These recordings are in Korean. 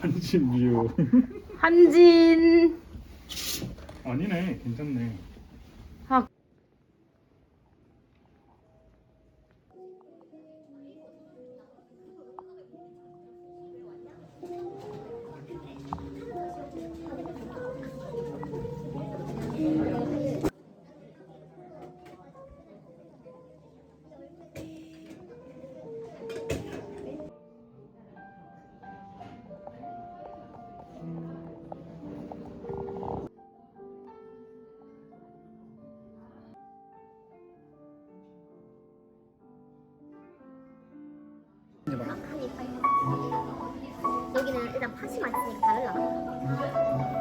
한진뷰. 한진. 아니네, 괜찮네. 일단 팥이 맛있으니까 다르려나?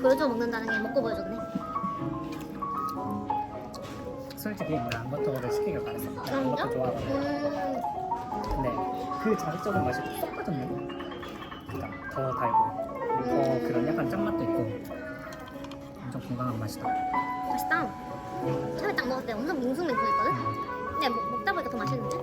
보여줘 먹는다는 게 먹고 보여줬네. 솔직히 난 버터를 시키길 바랬어. 버터 좋아하거든. 음, 근데 그 자극적인 맛이 쏙 빠졌네. 그러니까 더 달고 더 그런 약간 짠맛도 있고 건강한 맛이다. 맛있다. 처음에 딱 먹을 때 엄청 밍숭맹숭 했거든? 근데 먹, 먹다 보니까 더 맛있는데?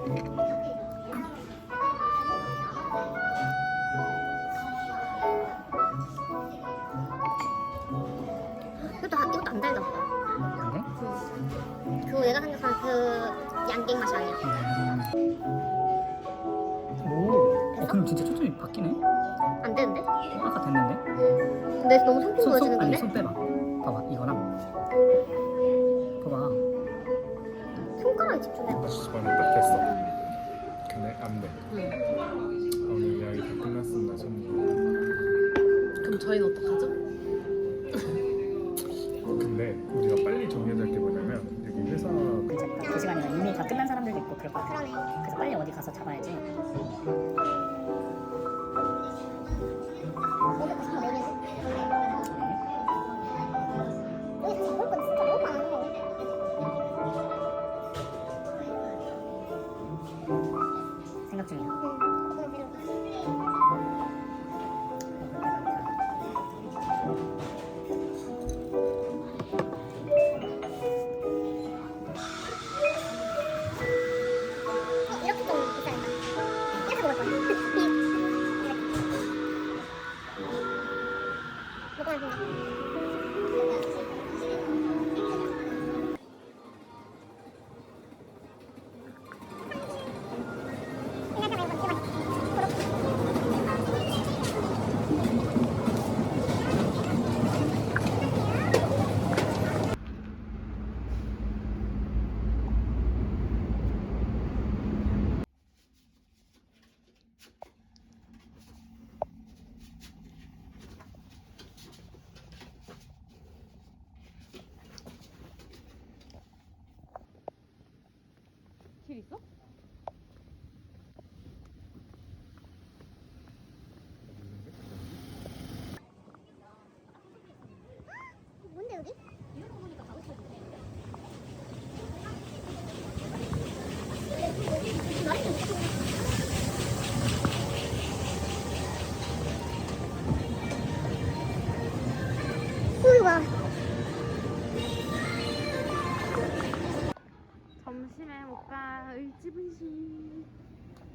이것도, 한- 이것도 안 달다. 근데 그, 그 내가 생각하는 그 양갱 맛이 아니야. 음. 오. 어, 그럼 진짜 초점이 바뀌네? 안 되는데? 아까 됐는데? 근데 너무 성품 손, 보여지는 손, 아니 건데? 손 빼봐. 봐봐 이거랑 봐봐. 손가락에 집중해. 말을 딱 했어. 근데 안 돼. 오늘 이야기 다 끝났습니다, 저는. 그럼 저희는 어떡하죠? 근데 우리가 빨리 정해야 될 게 뭐냐면 여기 회사 이제 그 시간이면 이미 다 끝난 사람들도 있고 그럴 거야. 그러네. 그래서 빨리 어디 가서 잡아야지.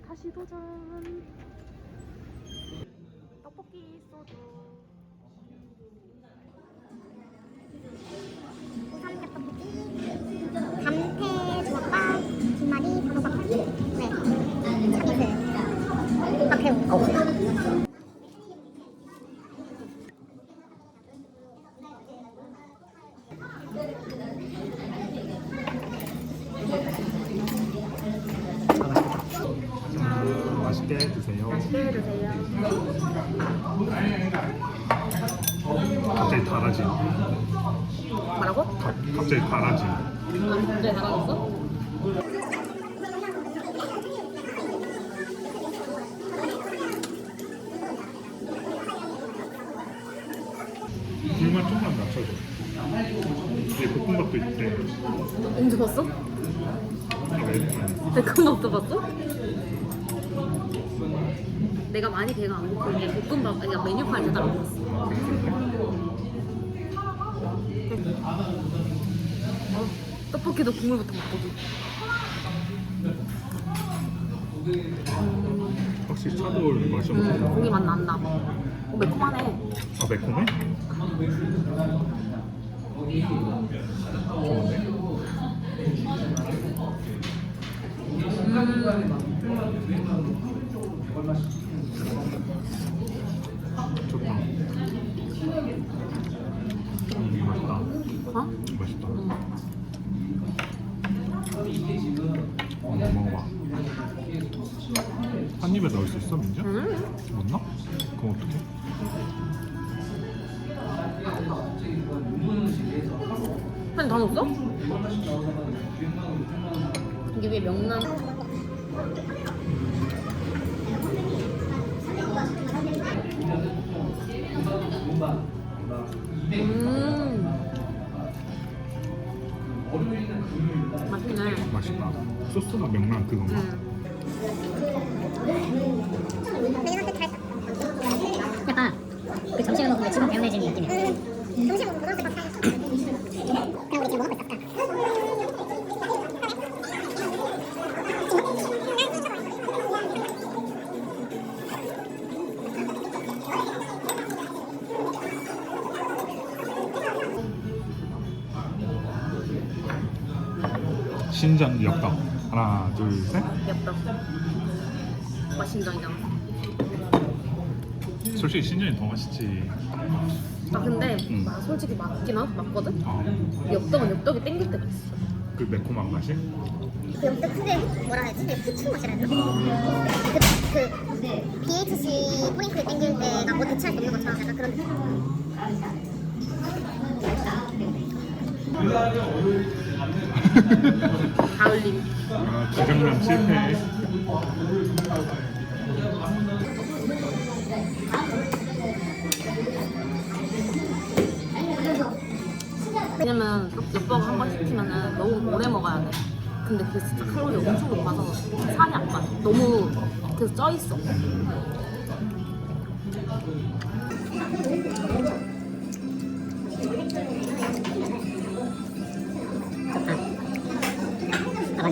다시 도전. 뭐라고? 가, 갑자기 달아지. 아, 갑자기 달아졌어? 불만 좀만 낮춰줘. 뒤에 볶음밥도 있대. 언제 봤어? 왜? 볶음밥도 봤어? 내가 많이 배가 안 고픈데 볶음밥 그러니까 메뉴판을 안 봤어. 어. 떡볶이도 국물부터 먹거든. 확실히 차돌 맛이 없어. 음, 고기 맛 난다. 어, 매콤하네. 아 매콤해? 좋은데? 좋다. 음, 맛있다. 어? 맛있다. 음. 어, 먹어봐. 한 입에 넣을 수 있어, 민지? 음. 못 넣어? 그럼 어떡해? 한다 넣었어? 이게 왜 명란? 소스가 명란 그건가? 음. 약간 그 점심을 먹으면 집은 배운해지는 느낌이야. 점심 먹으면 고등학교 밥 사야 그럼 우리 지금 뭐 먹고 있었다. 신전 엽떡. 하나, 둘, 셋. 엽떡. 맛있정이잖아. 솔직히 신전이 더 맛있지. 아 근데 음. 나 솔직히 맞긴 하, 맞거든. 어, 엽떡은 엽떡이 땡길 때가 있어. 그 매콤한 맛이? 그 엽떡 근데 뭐라 해야지? 그 후추 맛이라 해야 되나? 그, 그 BHC 뿌링클 땡길 때가 뭐 대체할 수 없는 것처럼 약간 그런 느낌. 가을림. 아, 자장면 실패. 왜냐면 엽떡 한번 시키면은 너무 오래 먹어야 돼. 근데 그게 진짜 칼로리 엄청 높아서 살이 안 빠져. 너무 그래서 쪄 있어.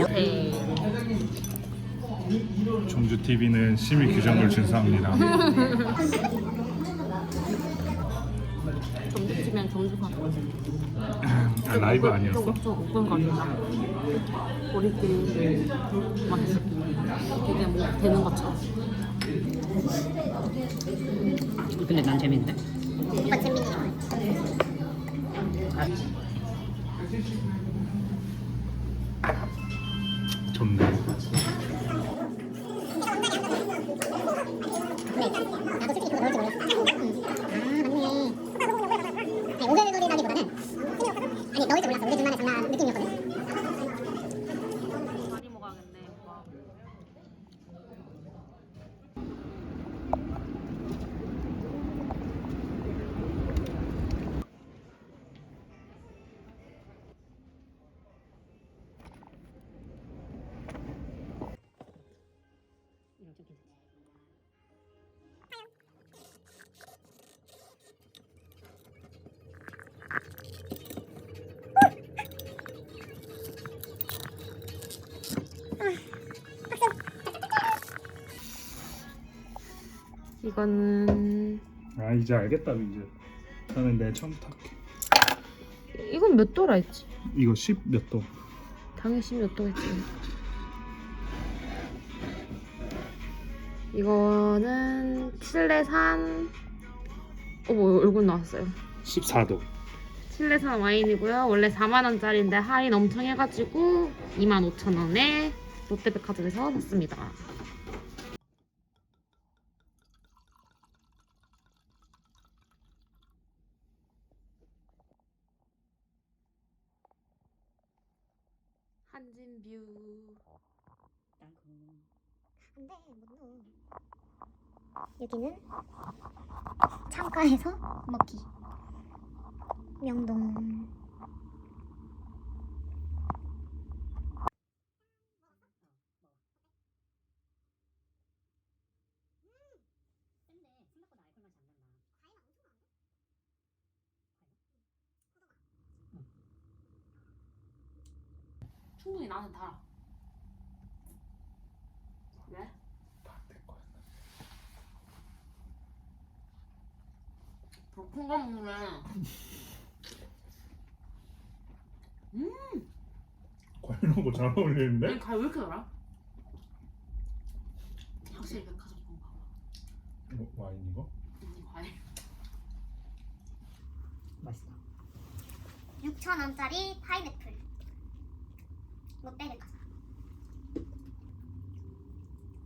네. 종주 TV는 심의 규정을 준수합니다. 아, 라이브 아니었어? 좀 가자. 우리끼리. 되게 뭐 되는 것처럼. 근데 난 재밌는데? 오빠 재민이 좋 이거는 아 이제 알겠다 민지. 나는 내 처음 탈게. 이건 몇 도라 했지? 이거 10 몇 도? 당연히 10몇 도 했지. 이거는 칠레산 어머 얼굴 나왔어요. 14도. 칠레산 와인이고요. 원래 4만 원짜리인데 할인 엄청 해가지고 2만 5천 원에 롯데백화점에서 샀습니다. 한진뷰. 근데 못 넣어. 여기는 창가에서 먹기. 명동. 충분히 나한테 달아. 왜? 다내 거야. 더큰거 먹네. 과일 넣고 잘 어울리는데? 이 가위 왜 이렇게 달아? 확실히 백화점 건가 봐. 뭐, 와인 이거? 음, 과일. 맛있다. 6,000원짜리 파인애플 롯데백화점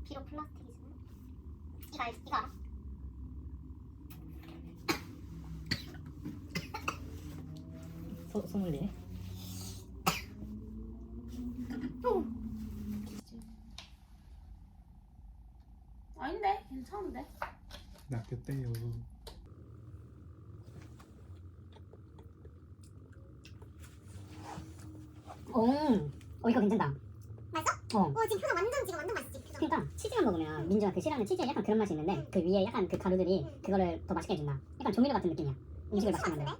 비록 플라스틱이지만 이거 알지? 이거 알아? 소, 소믈리에? 아닌데? 괜찮은데? 낚였대요. 오, 어 이거 괜찮다. 맛있어? 어, 어 지금 표정 완전 지금 완전 맛있지 표정 그러니까 치즈만 먹으면 민주가 그 싫어하는 치즈에 약간 그런 맛이 있는데 그 위에 약간 그 가루들이 그거를 더 맛있게 해준다. 약간 조미료 같은 느낌이야. 음식을 맛있게 만들어.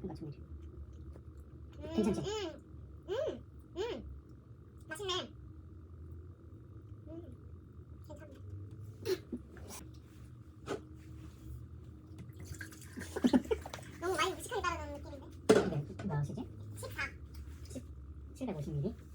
그러니까 조미료. 음, 괜찮지? 음, 음, 음. 맛있네 음, 괜찮네 너무 많이 무식하게 따르는 느낌인데 이게 뭐시지? 14 750ml.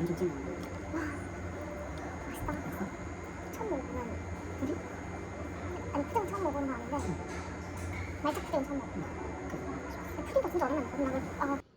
엄청 찐거 맛있다. 처음 먹어보는 우리? 아니 푸딩 처음 먹어보는 거 아닌데 말차 푸딩 처음 먹어 푸딩도 진짜 오랜만에 먹었나 아